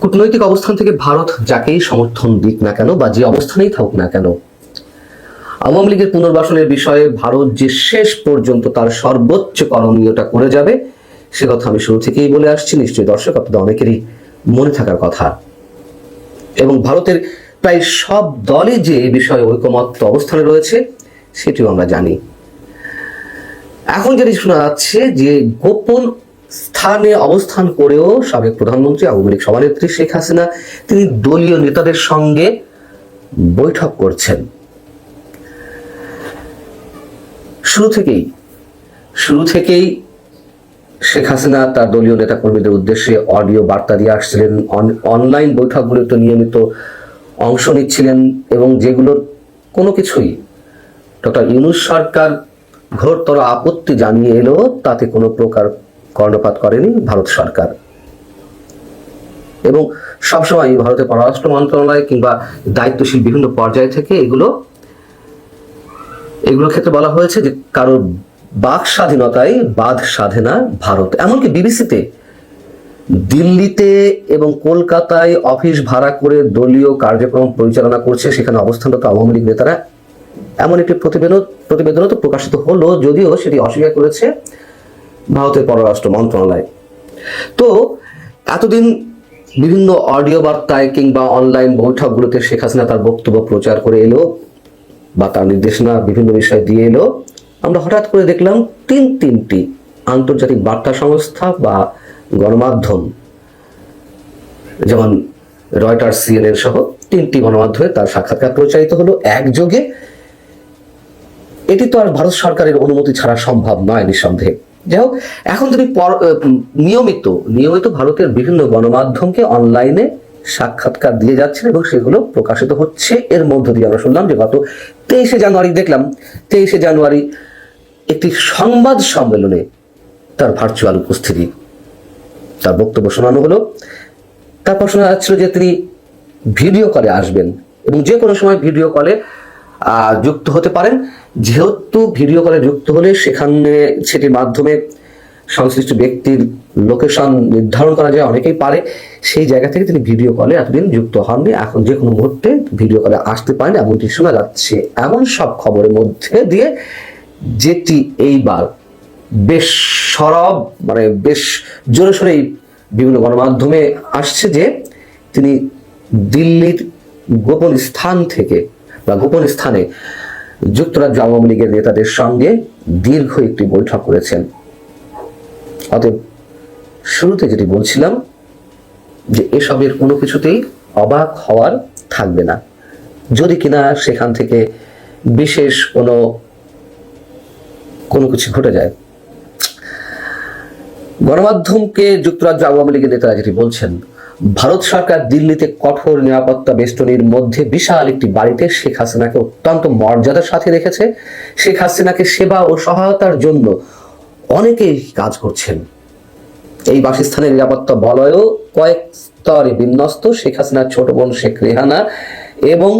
কূটনৈতিক অবস্থান থেকে ভারত যাকেই সমর্থন দিক না কেন বা যে অবস্থানেই থাকুক না কেন, আওয়ামী লীগের পুনর্বাসনের বিষয়ে ভারত যে শেষ পর্যন্ত তার সর্বোচ্চ করণীয়টা করে যাবে, সে কথা আমি শুরু থেকেই বলে আসছি। নিশ্চয়ই দর্শক, আপনাদের অনেকেরই মনে থাকার কথা। এবং ভারতের প্রায় সব দলই যে এই বিষয়ে ঐকমত্য অবস্থানে রয়েছে, সেটিও আমরা জানি। এখন যেটি শোনা যাচ্ছে যে গোপন স্থানে অবস্থান করেও সাবেক প্রধানমন্ত্রী আওয়ামী লীগ সভানেত্রী শেখ হাসিনা তিনি দলীয় নেতাদের সঙ্গে বৈঠক করছেন। শুরু থেকেই শুরু থেকেই শেখ হাসিনা তার দলীয় নেতাকর্মীদের উদ্দেশ্যে অডিও বার্তা দিয়ে আসছিলেন। অন- অনলাইন বৈঠকগুলোতে নিয়মিত অংশ নিচ্ছিলেন এবং যেগুলোর কোনো কিছুই, ডক্টর ইউনুস সরকার ঘোরতর আপত্তি জানিয়ে এলেও তাতে কোনো প্রকার কর্ণপাত করেনি ভারত সরকার। এবং সবসময় ভারতের পররাষ্ট্র মন্ত্রণালয় কিংবা দায়িত্বশীল বিভিন্ন পর্যায় থেকে এগুলো, এগুলোর ক্ষেত্রে বলা হয়েছে যে কারোর বাক স্বাধীনতায় বাদ সাধে না ভারত। এমনকি বিবিসিতে দিল্লিতে এবং কলকাতায় অফিস ভাড়া করে দলীয় কার্যক্রম পরিচালনা করছে, সেখানে অবস্থানরত আওয়ামী লীগ নেতারা। এমন একটি প্রতিবেদন, প্রতিবেদনও তো প্রকাশিত হলো, যদিও সেটি অস্বীকার করেছে ভারতের পররাষ্ট্র মন্ত্রণালয়। তো এতদিন বিভিন্ন অডিও বার্তায় কিংবা অনলাইন বৈঠকগুলোতে শেখ হাসিনা তার বক্তব্য প্রচার করে এলো বা তার নির্দেশনা বিভিন্ন বিষয় দিয়ে এলো। আমরা হঠাৎ করে দেখলাম তিন তিনটি আন্তর্জাতিক বার্তা সংস্থা বা গণমাধ্যম, যেমন রয়টার সিএনএন সহ তিনটি গণমাধ্যমে তার সাক্ষাৎকার প্রচারিত হলো একযোগে। এটি তো আর ভারত সরকারের অনুমতি ছাড়া সম্ভব নয় নিঃসন্দেহে। যাই হোক এখন আহ, নিয়মিত নিয়মিত ভারতের বিভিন্ন গণমাধ্যমকে অনলাইনে সাক্ষাৎকার দিয়ে যাচ্ছেন এবং সেগুলো প্রকাশিত হচ্ছে এর মধ্য দিয়ে আমরা শুনলাম যে গত তেইশে জানুয়ারি দেখলাম তেইশে জানুয়ারি একটি সংবাদ সম্মেলনে তার ভার্চুয়াল উপস্থিতি। তার বক্তব্য শোনানো হলো। তারপর শোনা যাচ্ছিল যে তিনি ভিডিও কলে আসবেন এবং যে কোনো সময় ভিডিও কলে যুক্ত হতে পারেন। যেহেতু ভিডিও কলে যুক্ত হলে সেখানে সেটির মাধ্যমে সংশ্লিষ্ট ব্যক্তির লোকেশন নির্ধারণ করা যায়, অনেকেই পারে। সেই জায়গা থেকে তিনি ভিডিও কলে এতদিন যুক্ত হননি। এখন যে কোনো মুহূর্তে ভিডিও কলে আসতে পারেন এমনটি শোনা যাচ্ছে এমন সব খবরের মধ্যে দিয়ে যেটি এইবার বেশ সরব মানে বেশ জোরে সোরেই বিভিন্ন গণমাধ্যমে আসছে যে তিনি দিল্লির গোপন স্থান থেকে বা গোপন স্থানে যুক্তরাজ্য আওয়ামী লীগের নেতাদের সঙ্গে দীর্ঘ একটি বৈঠক করেছেন। অতএব শুরুতে যেটি বলছিলাম যে এসবের কোনো কিছুতেই অবাক হওয়ার থাকবে না। যদি কিনা সেখান থেকে বিশেষ কোনো কোনো কিছু ঘটে যায়। গণমাধ্যমকে যুক্তরাজ্য আওয়ামী লীগের নেতারা যেটি বলছেন ভারত সরকার দিল্লিতে কঠোর নিরাপত্তা বেষ্টনীর মধ্যে বিশাল একটি বাড়িতে শেখ হাসিনাকে অত্যন্ত মর্যাদার সাথে রেখেছে। শেখ হাসিনাকে সেবা ও সহায়তার জন্য অনেকেই কাজ করছেন। এই বাসস্থানের নিরাপত্তা বলয়েও কয়েক স্তরে বিন্যস্ত শেখ হাসিনার ছোট বোন শেখ রেহানা এবং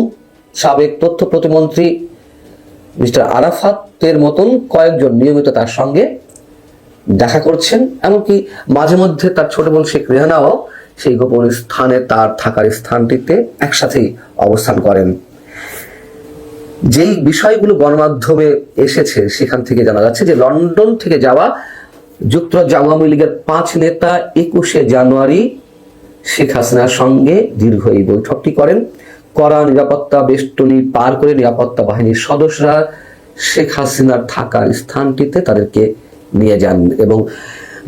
সাবেক তথ্য প্রতিমন্ত্রী মিস্টার আরাফাতের মতন কয়েকজন নিয়মিত তার সঙ্গে দেখা করছেন, এমনকি মাঝে মধ্যে তার ছোট বোন শেখ রেহানাও সেই গোপন স্থানে তার থাকার স্থানটিতে একসাথেই অবস্থান করেন। যেই বিষয়গুলো গণমাধ্যমে এসেছে, সেখান থেকে জানা যাচ্ছে যে লন্ডন থেকে যাওয়া যুক্তরাজ্য আওয়ামী লীগের পাঁচ নেতা একুশে জানুয়ারি শেখ হাসিনার সঙ্গে দীর্ঘ এই বৈঠকটি করেন। কড়া নিরাপত্তা বেষ্টনী পার করে নিরাপত্তা বাহিনীর সদস্যরা শেখ হাসিনার থাকার স্থানটিতে তাদেরকে নিয়ে যান এবং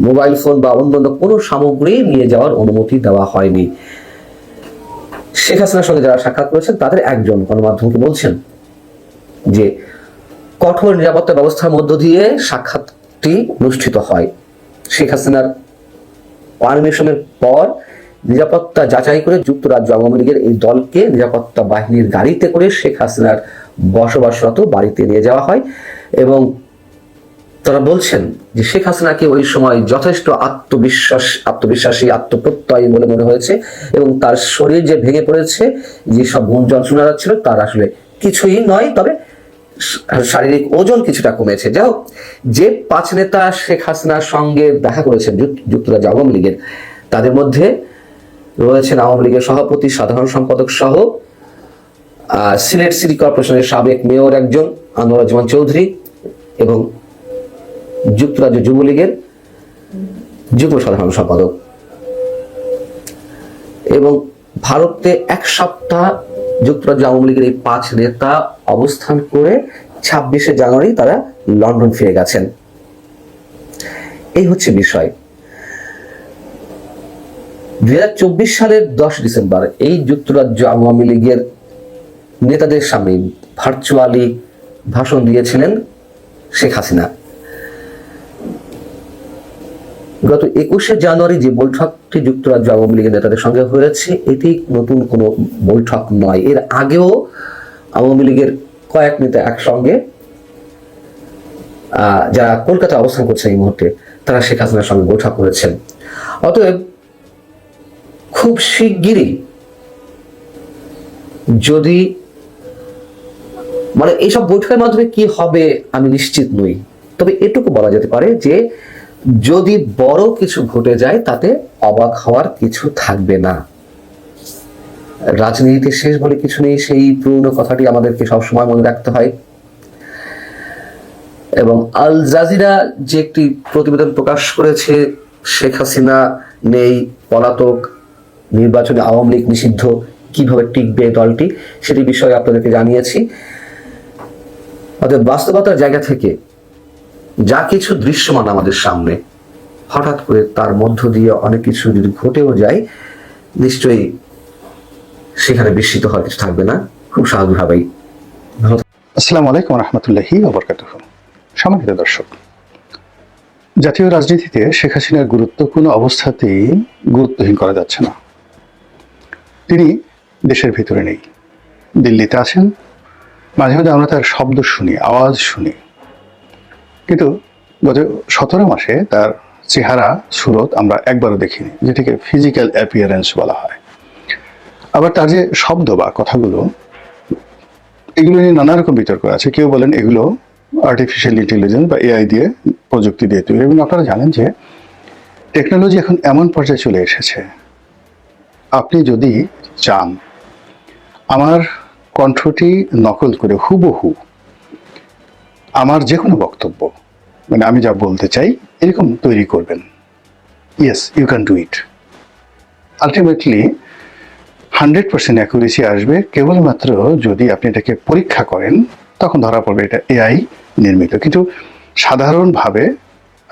মোবাইল ফোন বা অন্যান্য কোনো সামগ্রী নিয়ে যাওয়ার অনুমতি দেওয়া হয়নি। শেখ হাসিনার সঙ্গে যারা সাক্ষাৎ করেছেন, তাদের একজন গণমাধ্যমকে বলছেন যে কঠোর নিরাপত্তা ব্যবস্থার মধ্য দিয়ে সাক্ষাৎটি অনুষ্ঠিত হয়। শেখ হাসিনার পারমিশনের পর নিরাপত্তা যাচাই করে যুক্তরাজ্য আওয়ামী লীগের এই দলকে নিরাপত্তা বাহিনীর গাড়িতে করে শেখ হাসিনার বসবাসরত বাড়িতে নিয়ে যাওয়া হয় এবং তারা বলছেন যে শেখ হাসিনাকে ওই সময় যথেষ্ট আত্মবিশ্বাস, আত্মবিশ্বাসী, আত্মপ্রত্যয়ী বলে মনে হয়েছে এবং তার শরীর যে ভেঙে পড়েছে, যে সব গুঞ্জন শোনা যাচ্ছিল তার আসলে কিছুই নয়, তবে শারীরিক ওজন কিছুটা কমেছে। যাই হোক, যে পাঁচ নেতা শেখ হাসিনার সঙ্গে দেখা করেছেন যুক- যুক্তরাজ্য আওয়ামী লীগের, তাদের মধ্যে রয়েছেন আওয়ামী লীগের সভাপতি, সাধারণ সম্পাদক সহ সিলেট সিটি কর্পোরেশনের সাবেক মেয়র একজন, আনোয়ার আনোয়ারুজ্জামান চৌধুরী এবং যুক্তরাজ্য যুবলীগের যুগ্ম সাধারণ সম্পাদক। এবং ভারতে এক সপ্তাহ যুক্তরাজ্য আওয়ামী লীগের এই পাঁচ নেতা অবস্থান করে ছাব্বিশে জানুয়ারি তারা লন্ডন ফিরে গেছেন। এই হচ্ছে বিষয়। দুই হাজার চব্বিশ সালের দশ ডিসেম্বর এই যুক্তরাজ্য আওয়ামী লীগের নেতাদের সামনে ভার্চুয়ালি ভাষণ দিয়েছিলেন শেখ হাসিনা। গত একুশে জানুয়ারি যে বৈঠকটি যুক্তরাজ্য আওয়ামী লীগের নেতাদের সঙ্গে হয়েছে, এটি নতুন কোনো বৈঠক নয়। এর আগেও আওয়ামী লীগের কয়েক নেতা একসঙ্গে যারা কলকাতা অবস্থান করছে এই মুহূর্তে, তারা শেখ হাসিনার সঙ্গে বৈঠক করেছেন। অতএব খুব শিগগিরই যদি মানে এইসব বৈঠকের মাধ্যমে কি হবে আমি নিশ্চিত নই। তবে এটুকু বলা যেতে পারে যে যদি বড় কিছু ঘটে যায়, তাতে অবাক হওয়ার কিছু থাকবে না। রাজনীতিতে শেষ বলে কিছু নেই, সেই পুরনো কথাটি আমাদেরকে সবসময় মনে রাখতে হয়। এবং আল জাজিরা যে একটি প্রতিবেদন প্রকাশ করেছে, শেখ হাসিনা নেই, পলাতক, নির্বাচনে আওয়ামী লীগ নিষিদ্ধ, কীভাবে টিকবে দলটি, সেটি বিষয়ে আপনাদেরকে জানিয়েছি। অর্থাৎ বাস্তবতার জায়গা থেকে যা কিছু দৃশ্যমান আমাদের সামনে, হঠাৎ করে তার মধ্য দিয়ে অনেক কিছু যদি ঘটেও যায়, নিশ্চয়ই সেখানে বিস্মিত হওয়ার কিছু থাকবে না। খুব স্বাভাবিকভাবেই আসসালামু আলাইকুম রহমতুল্লাহি অবরকাতুহ সম্মানিত দর্শক, জাতীয় রাজনীতিতে শেখ হাসিনার গুরুত্ব কোনো অবস্থাতেই গুরুত্বহীন করা যাচ্ছে না। তিনি দেশের ভিতরে নেই। দিল্লিতে আছেন। মাঝে মাঝে আমরা তার শব্দ শুনি, আওয়াজ শুনি। কিন্তু গত সতেরো মাসে তার চেহারা, সুরত আমরা একবারও দেখিনি, যেটিকে ফিজিক্যাল অ্যাপিয়ারেন্স বলা হয়। আবার তার যে শব্দ বা কথাগুলো, এগুলো নিয়ে নানা রকম বিতর্ক আছে। কেউ বলেন এগুলো আর্টিফিশিয়াল ইন্টেলিজেন্স বা এআই দিয়ে, প্রযুক্তি দিয়ে তৈরি। এবং আপনারা জানেন যে টেকনোলজি এখন এমন পর্যায়ে চলে এসেছে, আপনি যদি চান, আমার কণ্ঠটি নকল করে হুবহু আমার যে কোনো বক্তব্য মানে আমি যা বলতে চাই, এরকম তৈরি করবেন। Yes you can do it ultimately hundred percent accuracy আসবে, কেবলমাত্র যদি আপনি এটাকে পরীক্ষা করেন, তখন ধরা পড়বে এটা এআই নির্মিত। কিন্তু সাধারণভাবে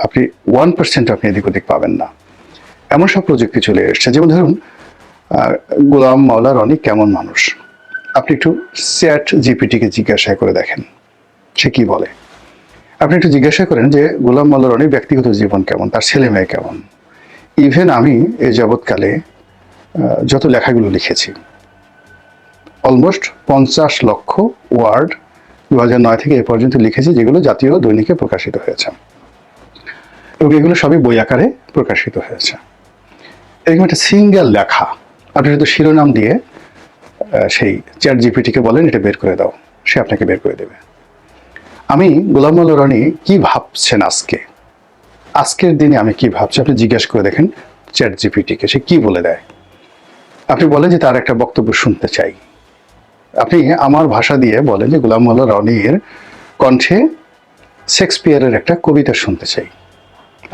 আপনি ওয়ান পার্সেন্ট আপনি এদিক ওদিক পাবেন না। এমন সব প্রযুক্তি চলে এসছে। যেমন ধরুন গোলাম মাওলার অনেক কেমন মানুষ। আপনি একটু স্যাট জিপিটিকে জিজ্ঞাসা করে দেখেন। সে কি বলে? আপনি একটু জিজ্ঞাসা করেন যে, গোলাম মাওলা রনির ব্যক্তিগত জীবন কেমন? তার ছেলে মেয়ে কেমন? ইভেন আমি এই যাবৎকালে যত লেখাগুলো লিখেছি অলমোস্ট পঞ্চাশ লক্ষ ওয়ার্ড দু নয় থেকে এ পর্যন্ত লিখেছি, যেগুলো জাতীয় দৈনিকে প্রকাশিত হয়েছে। এবং এগুলো সবই বই আকারে প্রকাশিত হয়েছে। এরকম একটা সিঙ্গেল লেখা আপনি শুধু শিরোনাম দিয়ে সেই চ্যাট জিপিটিকে বলেন, এটা বের করে দাও। সে আপনাকে বের করে দেবে। আমি গোলাম রানী কি ভাবছেন আজকে? আজকের দিনে আমি কি ভাবছি? আপনি জিজ্ঞাসা করে দেখেন চ্যাট জিপিটিকে সে কি বলে দেয়? আপনি বলেন যে তার একটা বক্তব্য শুনতে চাই। আপনি আমার ভাষা দিয়ে বলেন যে গোলাম মোল্লা রনির কণ্ঠে শেক্সপিয়ারের একটা কবিতা শুনতে চাই।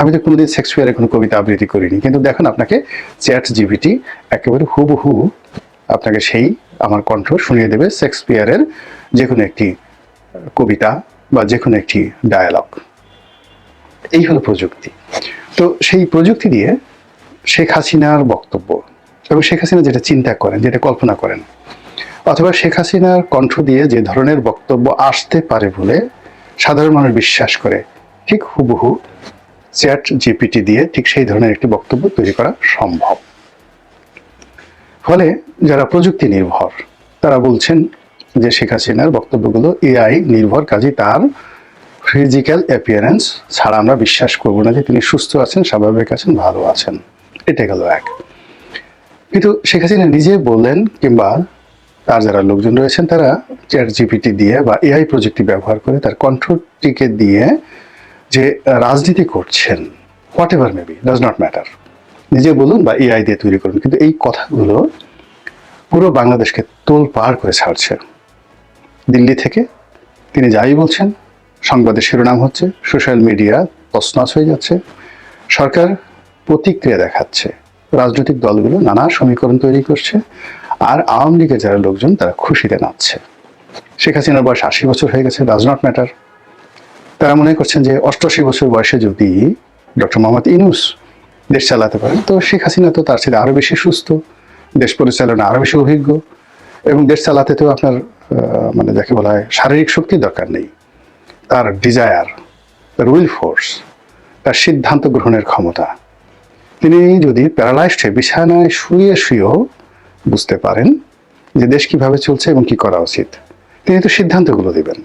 আমি তো কোনোদিন শেক্সপিয়ারের কোনো কবিতা আবৃত্তি করিনি, কিন্তু দেখুন আপনাকে চ্যাট জিবিটি একেবারে হুবহু আপনাকে সেই আমার কণ্ঠ শুনিয়ে দেবে শেক্সপিয়ারের যে কোনো একটি কবিতা বা যে কোনো একটি ডায়ালগ এই হলো প্রযুক্তি। তো সেই প্রযুক্তি দিয়ে শেখ হাসিনার বক্তব্য এবং শেখ হাসিনা যেটা চিন্তা করেন, যেটা কল্পনা করেন, অথবা শেখ হাসিনার কণ্ঠ দিয়ে যে ধরনের বক্তব্য আসতে পারে বলে সাধারণ মানুষ বিশ্বাস করে, ঠিক হুবহু চ্যাট জিপিটি দিয়ে ঠিক সেই ধরনের একটি বক্তব্য তৈরি করা সম্ভব। ফলে যারা প্রযুক্তি নির্ভর, তারা বলছেন যে শেখ হাসিনার বক্তব্যগুলো, এআই নির্ভর কাজে তার ফিজিক্যাল অ্যাপিয়ারেন্স ছাড়া আমরা বিশ্বাস করব না যে তিনি সুস্থ আছেন, স্বাভাবিক আছেন, ভালো আছেন। এটা গেল এক। কিন্তু শেখ হাসিনা নিজে বললেন কিংবা তার যারা লোকজন রয়েছেন, তারা চ্যাট জিপিটি দিয়ে বা এআই প্রযুক্তি ব্যবহার করে তার কণ্ঠটিকে দিয়ে যে রাজনীতি করছেন whatever maybe does not matter নিজে বলুন বা এআই দিয়ে তৈরি করুন। কিন্তু এই কথাগুলো পুরো বাংলাদেশকে তোল পার করে ছাড়ছে। দিল্লি থেকে। তিনি যাই বলছেন, সংবাদের শিরোনাম হচ্ছে, সোশ্যাল মিডিয়া তছনছ হয়ে যাচ্ছে, সরকার প্রতিক্রিয়া দেখাচ্ছে, রাজনৈতিক দলগুলো নানা সমীকরণ তৈরি করছে, আর আওয়ামী লীগের যারা লোকজন, তারা খুশিতে নাচছে। শেখ হাসিনার বয়স আশি বছর হয়ে গেছে ডাজ নট ম্যাটার তারা মনে করছেন যে অষ্টআশি বছর বয়সে যদি ডক্টর মোহাম্মদ ইনুস দেশ চালাতে পারেন, তো শেখ হাসিনা তো তার সাথে আরও বেশি সুস্থ, দেশ পরিচালনা আরও বেশি অভিজ্ঞ, এবং দেশ চালাতে তো আপনার মানে যাকে বলা হয় শারীরিক শক্তির দরকার নেই। তার ডিজায়ার তার উইল ফোর্স তার সিদ্ধান্ত গ্রহণের ক্ষমতা। তিনি যদি প্যারালাইজড বিছানায় শুয়ে শুয়েও বুঝতে পারেন যে দেশ কীভাবে চলছে এবং কি করা উচিত, তিনি তো সিদ্ধান্তগুলো দিবেন।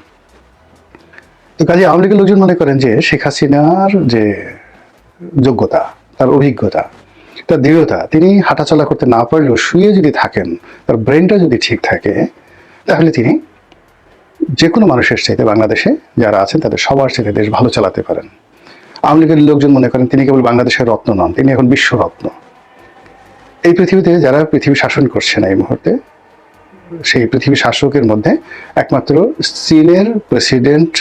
তো কাজে আওয়ামী লীগের লোকজন মনে করেন যে শেখ হাসিনার যে যোগ্যতা, তার অভিজ্ঞতা, তার দৃঢ়তা, তিনি হাঁটাচলা করতে না পারলেও শুয়ে যদি থাকেন, তার ব্রেনটা যদি ঠিক থাকে তাহলে তিনি যে কোনো মানুষের চাইতে বাংলাদেশে যারা আছেন, তাদের সবার চাইতে দেশ ভালো চালাতে পারেন। আওয়ামী লীগের লোকজন মনে করেন তিনি কেবল বাংলাদেশের রত্ন নন, তিনি এখন বিশ্বরত্ন এই পৃথিবীতে যারা পৃথিবী শাসন করছেন এই মুহূর্তে, সেই পৃথিবী শাসকের মধ্যে একমাত্র চীনের প্রেসিডেন্ট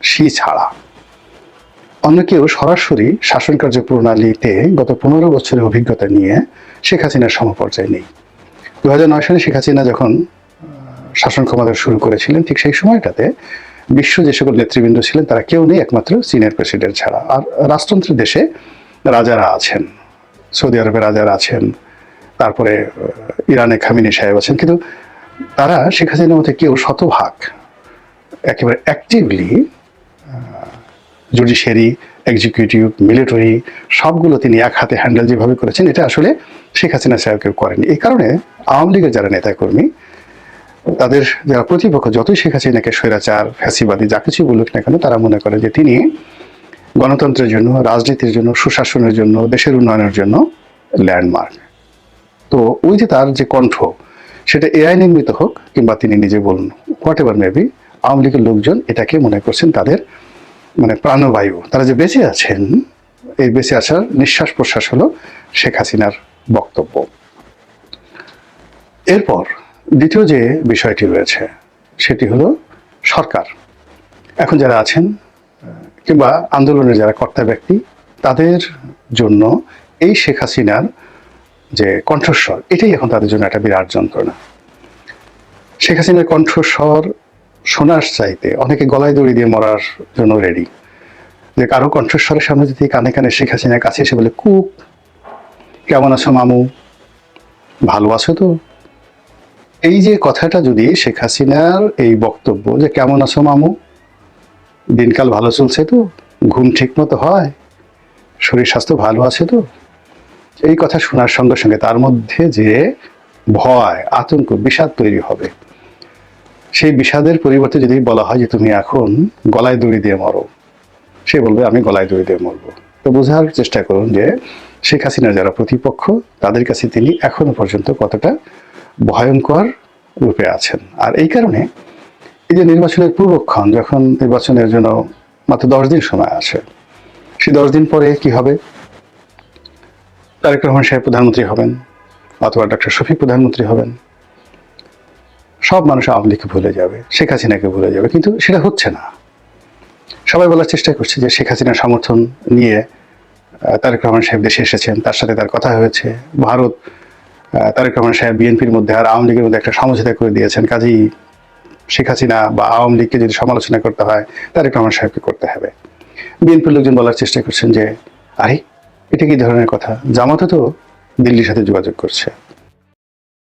শি ছাড়া। অন্য কেউ সরাসরি শাসন কার্য প্রণালীতে গত পনেরো বছরের অভিজ্ঞতা নিয়ে শেখ হাসিনার সমপর্যায়ে নেই। দু হাজার নয় সালে শেখ হাসিনা যখন শাসন ক্ষমতা শুরু করেছিলেন ঠিক সেই সময়টাতে বিশ্ব যে সকল নেতৃবৃন্দ ছিলেন, তারা কেউ নেই একমাত্র চীনের প্রেসিডেন্ট ছাড়া। আর রাজতন্ত্রের দেশে রাজারা আছেন, সৌদি আরবে রাজারা আছেন, তারপরে ইরানে খামিনি সাহেব আছেন, কিন্তু তারা শেখ হাসিনার মধ্যে কেউ শতভাগ একেবারে অ্যাক্টিভলি জুডিশিয়ারি এক্সিকিউটিভ মিলিটারি সবগুলো তিনি এক হাতে হ্যান্ডেল যেভাবে করেছেন, এটা আসলে শেখ হাসিনা সাহেব কেউ করেনি। এই কারণে আওয়ামী লীগের যারা নেতাকর্মী তাদের যারা প্রতিপক্ষ, যতই শেখ হাসিনাকে স্বৈরাচার, ফ্যাসিবাদী, যা কিছু বলুক না কেন, তারা মনে করে যে তিনি গণতন্ত্রের জন্য, রাজনীতির জন্য, সুশাসনের জন্য, দেশের উন্নয়নের জন্য ল্যান্ডমার্ক তো ওই যে তার যে কণ্ঠ, সেটা এআই নির্মিত হোক কিংবা তিনি নিজে বলুন হোয়াট এভার মেবি আওয়ামী লীগের লোকজন এটাকে মনে করছেন তাদের মানে প্রাণবায়ু। তারা যে বেঁচে আছেন, এই বেঁচে আসার নিঃশ্বাস প্রশ্বাস হলো শেখ হাসিনার বক্তব্য। এরপর দ্বিতীয় যে বিষয়টি রয়েছে, সেটি হলো সরকার। এখন যারা আছেন কিংবা আন্দোলনের যারা কর্তা ব্যক্তি, তাদের জন্য এই শেখ হাসিনার যে কণ্ঠস্বর, এটাই এখন তাদের জন্য একটা বিরাট যন্ত্রণা। শেখ হাসিনার কণ্ঠস্বর শোনার চাইতে অনেকে গলায় দড়ি দিয়ে মরার জন্য রেডি। যে কারও কণ্ঠস্বরের সামনে যদি কানে কানে শেখ হাসিনার কাছে এসে বলে, কুক, কেমন আছো মামু? ভালো আছো তো? এই যে কথাটা যদি শেখ হাসিনার এই বক্তব্য যে কেমন আছো মামু? দিনকাল ভালো চলছে তো? ঘুম ঠিক মতো হয়? শরীর স্বাস্থ্য ভালো আছে তো? এই কথা শোনার সঙ্গে সঙ্গে তার মধ্যে যে ভয়, আতঙ্ক, বিষাদ তৈরি হবে। সেই বিষাদের পরিবর্তে যদি বলা হয় যে তুমি এখন গলায় দড়ি দিয়ে মরো, সে বলবে, আমি গলায় দড়ি দিয়ে মরবো। তো বোঝার চেষ্টা করুন যে শেখ হাসিনার যারা প্রতিপক্ষ, তাদের কাছে তিনি এখনও পর্যন্ত কতটা ভয়ঙ্কর রূপে আছেন। আর এই কারণে এই যে নির্বাচনের পূর্বক্ষণ, যখন নির্বাচনের জন্য মাত্র দশ দিন সময় আছে সেই দশ দিন পরে কি হবে? তারেক রহমান সাহেব প্রধানমন্ত্রী হবেন অথবা ডক্টর শফিক প্রধানমন্ত্রী হবেন। সব মানুষ আওয়ামী লীগকে ভুলে যাবে, শেখ হাসিনাকে ভুলে যাবে, কিন্তু সেটা হচ্ছে না। সবাই বলার চেষ্টা করছে যে শেখ হাসিনার সমর্থন নিয়ে তারেক রহমান সাহেব দেশে এসেছেন, তার সাথে তার কথা হয়েছে, ভারত তারেক রহমান সাহেব বিএনপির মধ্যে আর আওয়ামী লীগের মধ্যে একটা সমঝোতা করে দিয়েছেন। কাজেই শেখ হাসিনা বা আওয়ামী লীগকে যদি সমালোচনা করতে হয়, তারেক রহমান সাহেবকে করতে হবে। বিএনপির লোকজন বলার চেষ্টা করছেন যে, আরে, এটা কি ধরনের কথা? জামাতে তো দিল্লির সাথে যোগাযোগ করছে।